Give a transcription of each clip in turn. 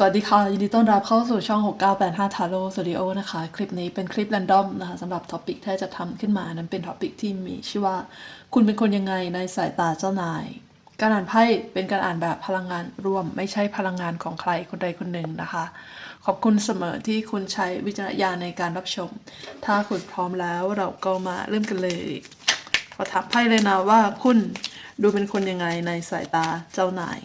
สวัสดีค่ะ ยินดีต้อนรับเข้าสู่ช่อง 6985 Taro Studio นะคะ คลิปนี้เป็นคลิป r รนดอมนะคะสำหรับท็อปิกที่จะทำขึ้นมานั้นเป็นท็อปิกที่มีชื่อว่า คุณเป็นคนยังไงในสายตาเจ้านาย การอ่านไพ่เป็นการอ่านแบบพลังงานร่วม ไม่ใช่พลังงานของใครคนใดคนหนึ่งนะคะ ขอบคุณเสมอที่คุณใช้วิจารณญาณในการรับชม ถ้าคุณพร้อมแล้วเราก็มาเริ่มกันเลยขอถามไพ่เลยนะว่าคุณดูเป็นคนยังไงในสายตาเจ้านาย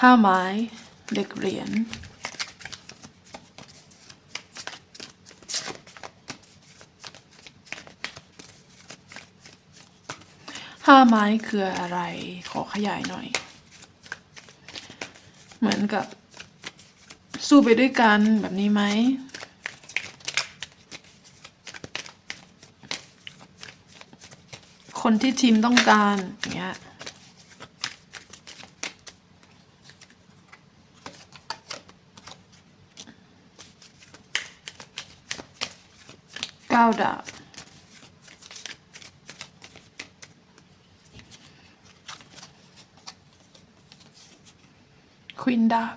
ห้าไม้เด็กเหรียญห้าไม้คืออะไร ขอขยายหน่อย เหมือนกับ สู้ไปด้วยกันแบบนี้ไหม คนที่ทีมต้องการอย่างเงี้ย เก้าดาบควินดาบ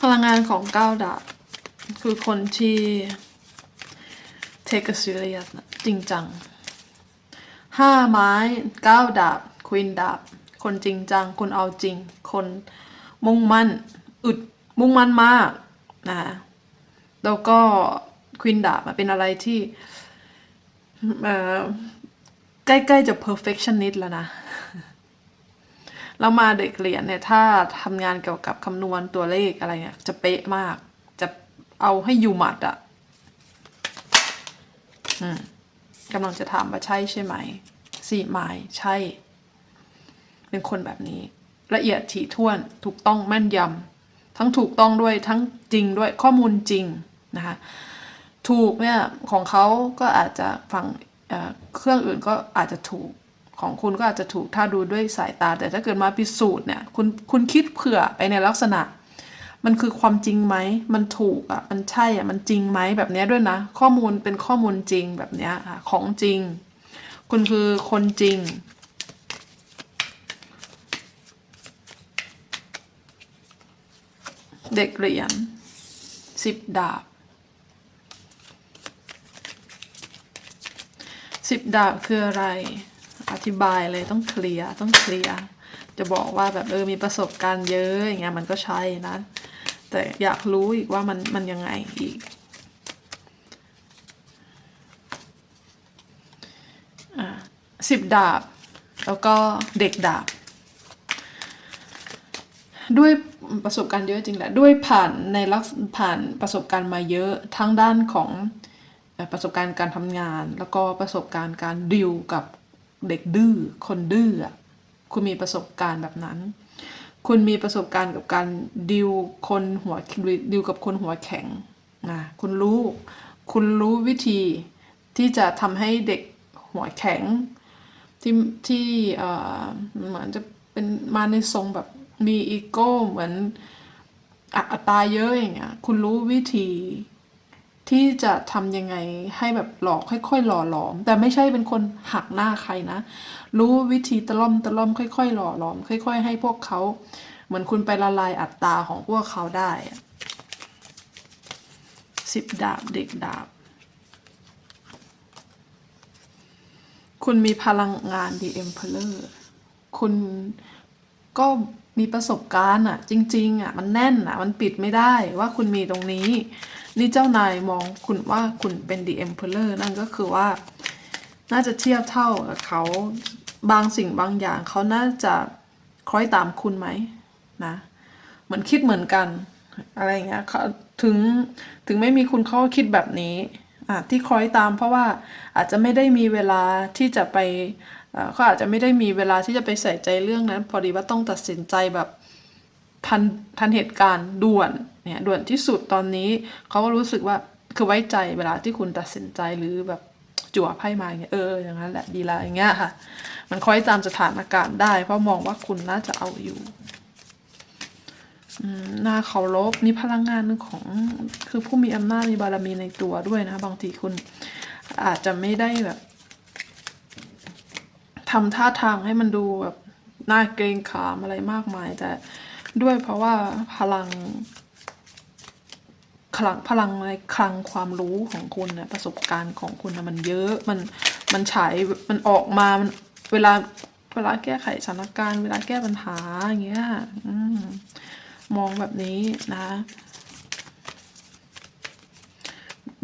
พลังงานของเก้าดาบคือคนที่ take a serious นะจริงจังห้าไม้เก้าดาบควินดาบ คนจริงจัง คนเอาจริง คนมุ่งมั่น อึด มุ่งมั่นมากนะแล้วก็ควินดาบเป็นอะไรที่ใกล้ๆจะ perfectionist แล้วนะแล้วมาเด็กเรียนเนี่ยถ้าทำงานเกี่ยวกับคำนวณตัวเลขอะไรเนี่ยจะเป๊ะมาก จะเอาให้อยู่หมัดอะอืมกำลังจะถามว่าใช่ใช่ไหมสี่ไม้ใช่ เป็นคนแบบนี้ ละเอียดถี่ถ้วนถูกต้องแม่นยำ ทั้งถูกต้องด้วยทั้งจริงด้วยข้อมูลจริงนะคะถูกเนี่ยของเขาก็อาจจะฝั่งเครื่องอื่นก็อาจจะถูกของคุณก็อาจจะถูกถ้าดูด้วยสายตา แต่ถ้าเกิดมาพิสูจน์เนี่ยคุณคุณคิดเผื่อไปในลักษณะ มันคือความจริงไหมมันถูกอะมันใช่อะมันจริงไหมแบบนี้ด้วยนะ ข้อมูลเป็นข้อมูลจริงแบบนี้ค่ะของจริง คุณคือคนจริง เด็กเหรียญสิบดาบสิบดาบคืออะไร อธิบายเลยต้องเคลียร์ต้องเคลียร์จะบอกว่าแบบเออมีประสบการณ์เยอะอย่างเงี้ยมันก็ใช่นะ แต่อยากรู้อีกว่ามันมันยังไงอีกอะสิบดาบ แล้วก็เด็กดาบ ด้วยประสบการณ์เยอะจริงแหละ ด้วยผ่านในลักษผ่านประสบการณ์มาเยอะทั้งด้านของประสบการณ์การทำงาน แล้วก็ประสบการณ์การดิวกับเด็กดื้อคนดื้อคุณมีประสบการณ์แบบนั้น คุณมีประสบการณ์กับการดิวคนหัวดิวกับคนหัวแข็งนะคุณรู้ คุณรู้วิธีที่จะทำให้เด็กหัวแข็งที่ที่เออเหมือนจะเป็นมาในทรงแบบ มีอีโก้เหมือนอัตราเยอะอย่างเงี้ย คุณรู้วิธีที่จะทำยังไงให้แบบหลอกค่อยๆหล่อหลอม แต่ไม่ใช่เป็นคนหักหน้าใครนะ รู้วิธีตะล่อมตะล่อมค่อยๆหล่อหลอม ค่อย ๆ ให้พวกเขาเหมือนคุณไปละลายอัตราของพวกเขาได้สิบดาบเด็กดาบ คุณมีพลังงาน The Emperor คุณ ก็มีประสบการณ์อะจริง ๆอะมันแน่นอะมันปิดไม่ได้ว่าคุณมีตรงนี้ นี่เจ้านายมองคุณว่าคุณเป็น The Emperor นั่นก็คือว่า น่าจะเทียบเท่ากับเขาบางสิ่งบางอย่างเขาน่าจะคล้อยตามคุณไหมนะเหมือนคิดเหมือนกัน อะไรเงี้ยเขาถึงถึงไม่มีคุณเขาก็คิดแบบนี้อะที่คล้อยตามเพราะว่าอาจจะไม่ได้มีเวลาที่จะไป เขาอาจจะไม่ได้มีเวลาที่จะไปใส่ใจเรื่องนั้น พอดีว่าต้องตัดสินใจแบบทันทันเหตุการณ์ด่วนเนี่ยด่วนที่สุดตอนนี้เขาก็รู้สึกว่าคือไว้ใจเวลาที่คุณตัดสินใจหรือแบบจั่วไพ่มาอย่างเงี้ยเอออย่างนั้นแหละดีละอย่างเงี้ยค่ะ มันคอยตามสถานการณ์ได้ เพราะมองว่าคุณน่าจะเอาอยู่อืมน่าเคารพนี่พลังงานของคือผู้มีอำนาจมีบารมีในตัวด้วยนะ บางทีคุณอาจจะไม่ได้แบบ ทำท่าทางให้มันดูแบบน่าเกรงขามอะไรมากมาย แต่ด้วยเพราะว่าพลังพลังพลังในคลังความรู้ของคุณนะประสบการณ์ของคุณนะมันเยอะมันมันฉายมันออกมามันเวลาเวลาแก้ไขสถานการณ์เวลาแก้ปัญหาอย่างเงี้ยอมมองแบบนี้นะ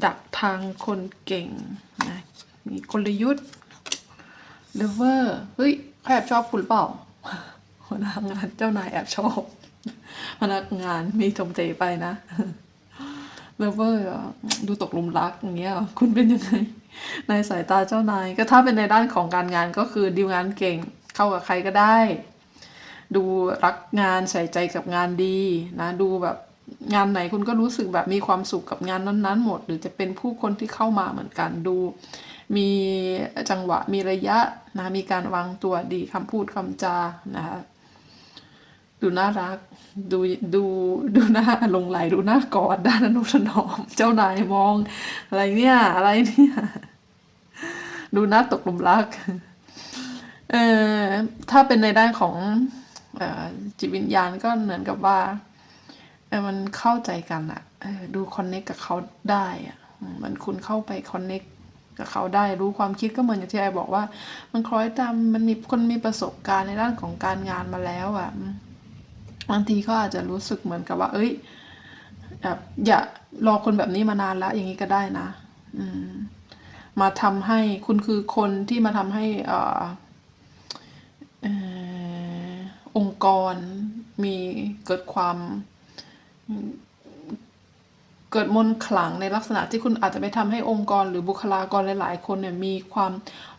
ดักทางคนเก่งนะมีกลยุทธ์ เลเวอร์เฮ้ยเขาแอบชอบคุณเปล่าพนักงานเจ้านายแอบชอบพนักงานมีชมเจไปนะเลเวอร์ดูตกหลุมรักอย่างเงี้ยคุณเป็นยังไง ในสายตาเจ้านาย ก็ถ้าเป็นในด้านของการงานก็คือดีลงานเก่งเข้ากับใครก็ได้ ดูรักงานใส่ใจกับงานดีนะดูแบบงานไหนคุณก็รู้สึกแบบมีความสุขกับงานนั้นๆ หมด หรือจะเป็นผู้คนที่เข้ามาเหมือนกันดู มีจังหวะมีระยะนะมีการวางตัวดีคำพูดคำจานะคะดูน่ารัก ดูดูดูหน้าหลงไหลดูหน้ากอดด้านอนุถนอม เจ้านายมอง อะไรเนี่ยอะไรเนี่ย ดูหน้าตกหลุมรัก เออถ้าเป็นในด้านของออจิตวิญญาณก็เหมือนกับว่าออมันเข้าใจกันอะออดูคอนเนคกับเขาได้อะมันคุณเข้าไปคอนเนค กับเขาได้รู้ความคิดก็เหมือนอย่างที่ไอบอกว่า มันคล้อยตามมันมีคนมีประสบการณ์ในด้านของการงานมาแล้วอะบางทีก็อาจจะรู้สึกเหมือนกับว่า เอ้ยแบบอย่ารอคนแบบนี้มานานแล้ว อย่างนี้ก็ได้นะ อืม มาทำให้คุณคือคนที่มาทำให้อ่อเอ่อองค์กรมีเกิดความ เกิดมนขลังในลักษณะที่คุณอาจจะไปทำให้องค์กรหรือบุคลากรหลาย ๆ คนเนี่ยมีความ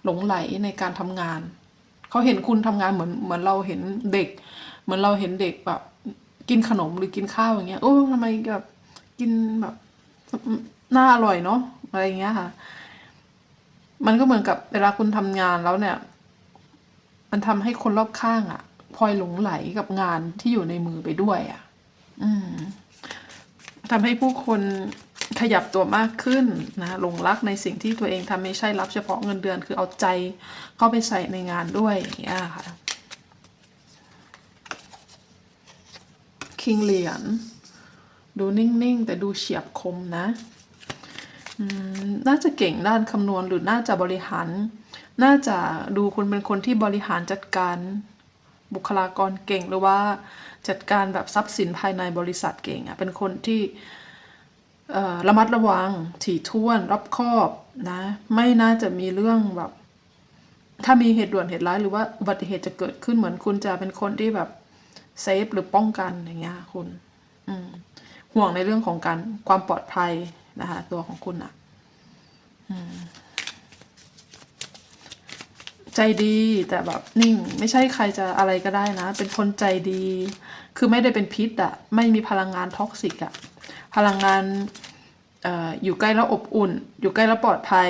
หลงไหลในการทำงาน เขาเห็นคุณทำงานเหมือนเหมือนเราเห็นเด็ก เหมือนเราเห็นเด็กแบบกินขนมหรือกินข้าวอย่างเงี้ยโอ้ทำไมแบบกินแบบน่าอร่อยเนาะอะไรอย่างเงี้ยค่ะ มันก็เหมือนกับเวลาคุณทำงานแล้วเนี่ย มันทำให้คนรอบข้างอะ่ะพลอยหลงไหลกับงานที่อยู่ในมือไปด้วยอะ่ะ อืม ทำให้ผู้คนขยับตัวมากขึ้นนะหลงรักในสิ่งที่ตัวเองทำไม่ใช่รับเฉพาะเงินเดือนคือเอาใจเข้าไปใส่ในงานด้วยอย่างเงี้ยค่ะคิงเหรียญดูนิ่ง ๆ แต่ดูเฉียบคมนะน่าจะเก่งด้านคำนวณหรือน่าจะบริหาร น่าจะดูคุณเป็นคนที่บริหารจัดการบุคลากรเก่งหรือว่า จัดการแบบทรัพย์สินภายในบริษัทเก่งอะ่ะเป็นคนที่ระมัดระวังถี่ถ้วนรอบคอบนะ ไม่น่าจะมีเรื่องแบบ ถ้ามีเหตุด่วนเหตุร้ายหรือว่าอุบัติเหตุจะเกิดขึ้นเหมือนคุณจะเป็นคนที่แบบเซฟหรือป้องกันอย่างเงี้ยคุณอืห่วงในเรื่องของการความปลอดภัยนะคะตัวของคุณอะอืม ใจดีแต่แบบนิ่ง ไม่ใช่ใครจะอะไรก็ได้นะ เป็นคนใจดี คือไม่ได้เป็นพิษอะไม่มีพลังงานท็อกซิกอะพลังงานออยู่ใกล้แล้วอบอุ่น อยู่ใกล้แล้วปลอดภัย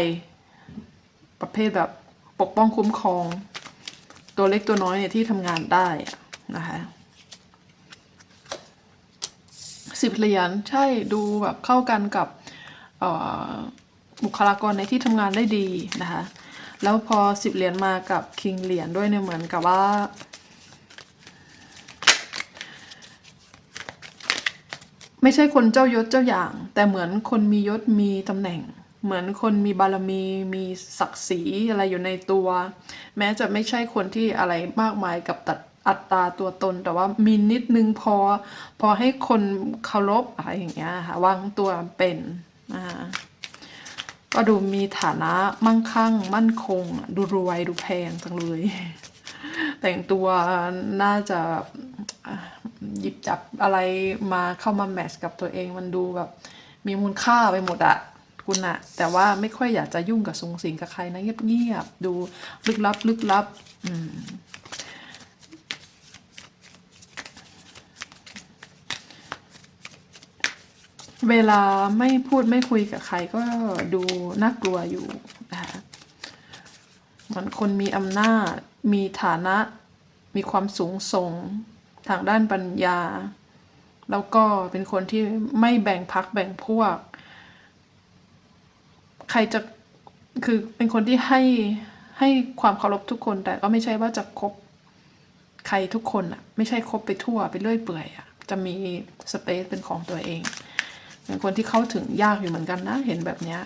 ประเภทแบบปกป้องคุ้มครอง ตัวเล็กตัวน้อยเนี่ยที่ทำงานได้นะคะสิบเหรียญใช่ดูแบบเข้ากันกับบุคลากรในที่ทำงานได้ดีนะคะ แล้วพอสิบเหรียญมากับคิงเหรียญด้วยเนี่ยเหมือนกับว่า ไม่ใช่คนเจ้ายศเจ้าอย่าง แต่เหมือนคนมียศมีตำแหน่ง เหมือนคนมีบารมีมีศักดิ์ศรีอะไรอยู่ในตัว แม้จะไม่ใช่คนที่อะไรมากมายกับตัดอัตราตัวตนแต่ว่ามีนิดนึงพอ พอให้คนเคารพอะไรอย่างเงี้ยค่ะวางตัวเป็นนะคะ ก็ดูมีฐานะมั่งคั่ง มั่นคง ดูรวยดูแพงจังเลย แต่งตัวน่าจะหยิบจับอะไรมาเข้ามาแมทช์กับตัวเองมันดูแบบ มีมูลค่าไปหมดอะคุณอะแต่ว่าไม่ค่อยอยากจะยุ่งกับสงสิงกับใครนะเงียบๆดูลึกลับ ลึกลับ อืม เวลาไม่พูดไม่คุยกับใครก็ดูน่ากลัวอยู่นะคะเหมือนคนมีอำนาจ มีฐานะ มีความสูงส่งทางด้านปัญญา แล้วก็เป็นคนที่ไม่แบ่งพักแบ่งพวก ใครจะคือเป็นคนที่ให้ให้ความเคารพทุกคนแต่ก็ไม่ใช่ว่าจะคบใครทุกคนอะไม่ใช่คบไปทั่วไปเรื่อยเปื่อยอะจะมีสเปซเป็นของตัวเอง เป็นคนที่เข้าถึงยากอยู่เหมือนกันนะ เห็นแบบเนี้ย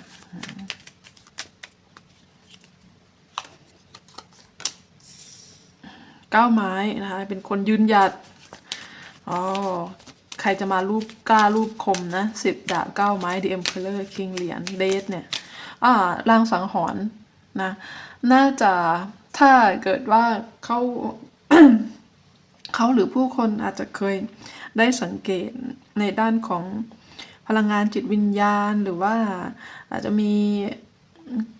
ก้าวไม้นะคะ เป็นคนยืนหยัดอ๋อใครจะมารูปกล้ารูปคมนะสิบดาบเก้าไม้ The Emperor King เหรียญเดทเนี่ยอ่าลางสังหรณ์นะ น่าจะถ้าเกิดว่าเขาเขาหรือผู้คนอาจจะเคยได้สังเกตในด้านของ พลังงานจิตวิญญาณหรือว่าอาจจะมี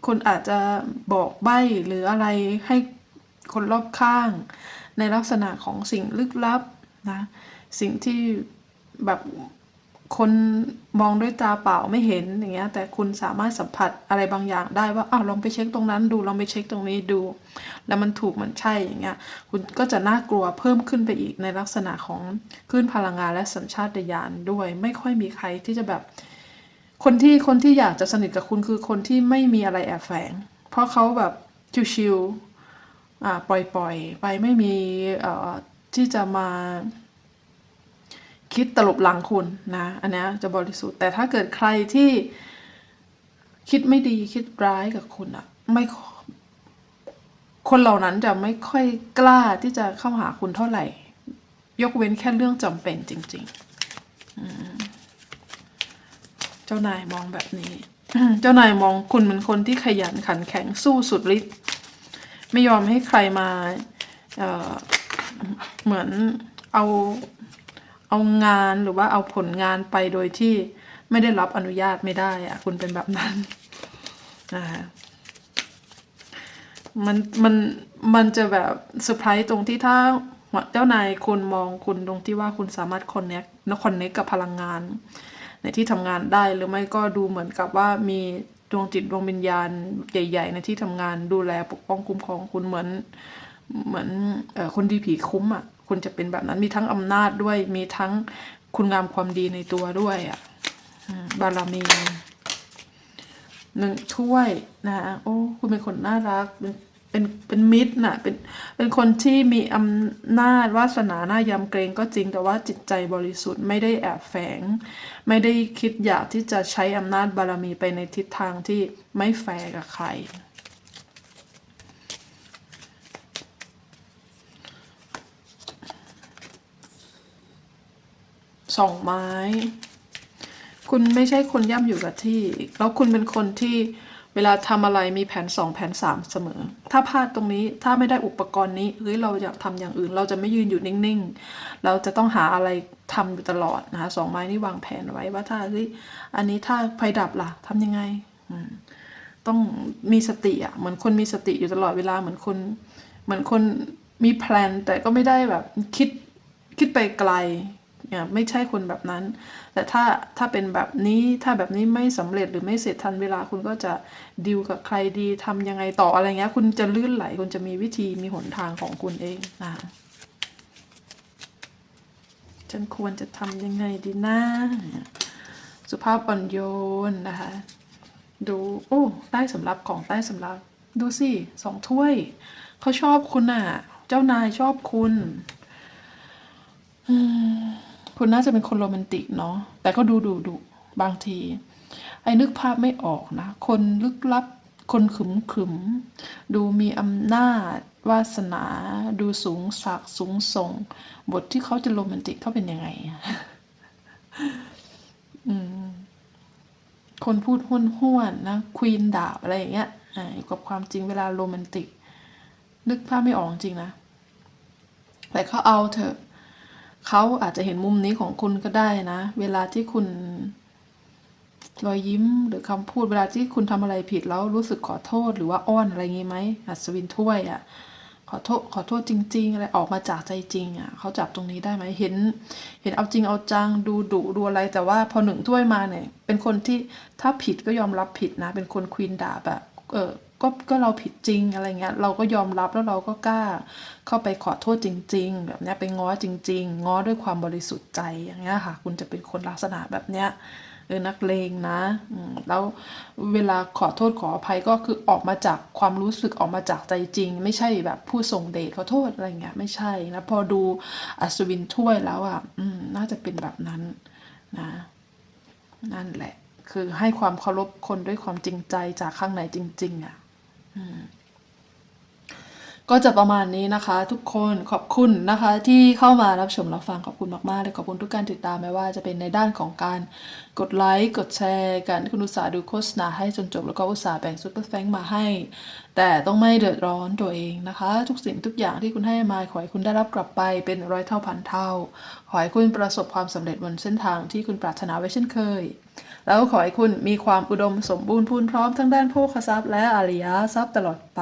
คนอาจจะบอกใบ้หรืออะไรให้คนรอบข้าง ในลักษณะของสิ่งลึกลับนะสิ่งที่แบบ คนมองด้วยตาเปล่าไม่เห็นอย่างเงี้ย แต่คุณสามารถสัมผัสอะไรบางอย่างได้ว่าอ้าวลองไปเช็คตรงนั้นดูลองไปเช็คตรงนี้ดู แล้วมันถูกมันใช่อย่างเงี้ย คุณก็จะน่ากลัวเพิ่มขึ้นไปอีกในลักษณะของคลื่นพลังงานและสัญชาตญาณด้วย ไม่ค่อยมีใครที่จะแบบ คนที่คนที่อยากจะสนิทกับคุณคือคนที่ไม่มีอะไรแอบแฝง เพราะเขาแบบชิวๆอ่าปล่อยๆไปไม่มีเอ่อที่จะมา คิดตลบหลังคุณนะอันนี้จะบริสุทธิ์แต่ถ้าเกิดใครที่คิดไม่ดีคิดร้ายกับคุณอะไม่คนเหล่านั้นจะไม่ค่อยกล้าที่จะเข้าหาคุณเท่าไหร่ ยกเว้นแค่เรื่องจำเป็นจริงๆเจ้านายมองแบบนี้ เจ้านายมองคุณเป็นคนที่ขยันขันแข็งสู้สุดฤทธิ์ไม่ยอมให้ใครมาเเหมือนเอา เอางานหรือว่าเอาผลงานไปโดยที่ไม่ได้รับอนุญาตไม่ได้อะคุณเป็นแบบนั้นนะคะมันมันมันจะแบบเซอร์ไพรส์ตรงที่ถ้าเจ้านายคุณมองคุณตรงที่ว่าคุณสามารถคอนเน c นคอนเน c กับพลังงาน ในที่ทำงานได้หรือไม่ก็ดูเหมือนกับว่ามีดวงจิตดวงวิญญาณใหญ่ ๆ ในที่ทำงานดูแลปกป้องคุ้มครองคุณเหมือน เหมือนอคนดีผีคุ้มอะ คุณจะเป็นแบบนั้นมีทั้งอำนาจด้วย มีทั้งคุณงามความดีในตัวด้วยอะบารมีหนึ่งถ้วยนะโอ้คุณเป็นคนน่ารักเป็นเป็นเป็นมิตรน่ะเป็นเป็นคนที่มีอำนาจวาสนาหน้ายำเกรงก็จริงแต่ว่าจิตใจบริสุทธิ์ไม่ได้แอบแฝง ไม่ได้คิดอยากที่จะใช้อำนาจบารมีไปในทิศทางที่ไม่แฟร์กับใคร สองไม้ คุณไม่ใช่คนย่ำอยู่กับที่ แล้วคุณเป็นคนที่เวลาทำอะไรมีแผนสองแผนสามเสมอ ถ้าพลาดตรงนี้ถ้าไม่ได้อุปกรณ์นี้เฮ้ยเราอยากทำอย่างอื่น เราจะไม่ยืนอยู่นิ่งๆ เราจะต้องหาอะไรทำอยู่ตลอดนะคะสองไม้นี่วางแผนไว้ว่าถ้าอันนี้ถ้าไฟดับล่ะทำยังไงต้องมีสติอะเหมือนคนมีสติอยู่ตลอดเวลาเหมือนคนเหมือนคนมีแพลนแต่ก็ไม่ได้แบบคิดคิดไปไกล ไม่ใช่คนแบบนั้น แต่ถ้าถ้าเป็นแบบนี้ถ้าแบบนี้ไม่สำเร็จหรือไม่เสร็จทันเวลาคุณก็จะดิวกับใครดีทำยังไงต่ออะไรเงี้ย คุณจะลื่นไหลคุณจะมีวิธีมีหนทางของคุณเองนะฉันควรจะทำยังไงดีนะ สุภาพอ่อนโยนนะคะ ดูโอ้ใต้สำรับของใต้สำรับ ดูสิสองถ้วย เขาชอบคุณอะ เจ้านายชอบคุณ อืม คุณน่าจะเป็นคนโรแมนติกเนาะแต่ก็ดูดูดูบางที ไอ้นึกภาพไม่ออกนะ คนลึกลับ คนขึมขึมดูมีอำนาจ วาสนา ดูสูงสักสูงส่ง บทที่เขาจะโรแมนติกเขาเป็นยังไงอะอืมคนพูดห้วนห้วนนะควีนดาบอะไรอย่างเงี้ยอ่าอยู่กับความจริงเวลาโรแมนติก นึกภาพไม่ออกจริงนะ แต่เขาเอาเถอะ เขาอาจจะเห็นมุมนี้ของคุณก็ได้นะ เวลาที่คุณรอยยิ้มหรือคำพูดเวลาที่คุณทำอะไรผิดแล้วรู้สึกขอโทษหรือว่าอ้อนอะไรงี้ไหมอัศวินถ้วยอะขอโทษขอโทษจริง ๆ อะไรออกมาจากใจจริงอะเขาจับตรงนี้ได้ไหมเห็น เห็นเอาจริงเอาจังดูดุดูอะไรแต่ว่าพอหนึ่งถ้วยมาเนี่ย เป็นคนที่ถ้าผิดก็ยอมรับผิดนะ เป็นคนควีนดาบอะเออ ก็ก็เราผิดจริงอะไรเงี้ยเราก็ยอมรับแล้วเราก็กล้า เข้าไปขอโทษจริง ๆ แบบเนี้ยไปง้อจริง ๆ ง้อด้วยความบริสุทธิ์ใจอย่างเงี้ยค่ะ คุณจะเป็นคนลักษณะแบบเนี้ยเออนักเลงนะแล้วเวลาขอโทษขออภัยก็คือออกมาจากความรู้สึกออกมาจากใจจริง ไม่ใช่แบบผู้ส่งเดชขอโทษอะไรเงี้ยไม่ใช่นะพอดูอัศวินถ้วยแล้วอะอืมน่าจะเป็นแบบนั้นนะ นั่นแหละ คือให้ความเคารพคนด้วยความจริงใจจากข้างในจริง ๆ อะ Mm. ก็จะประมาณนี้นะคะ ทุกคนขอบคุณนะคะ ที่เข้ามารับชมรับฟังขอบคุณมากๆเลยขอบคุณทุกการติดตามไม่ว่าจะเป็นในด้านของการกดไลค์กดแชร์การที่คุณอุตส่าห์ดูโฆษณาให้จนจบแล้วก็อุตส่าห์แบ่งซุปเปอร์แฟงมาให้ แต่ต้องไม่เดือดร้อนตัวเองนะคะ ทุกสิ่งทุกอย่างที่คุณให้มาขอให้คุณได้รับกลับไปเป็นร้อยเท่าพันเท่า ขอให้คุณประสบความสำเร็จบนเส้นทางที่คุณปรารถนาไว้เช่นเคยแล้วขอให้คุณมีความอุดมสมบูรณ์พูนพร้อมทั้งด้านโภคทรัพย์และอริยทรัพย์ตลอดไป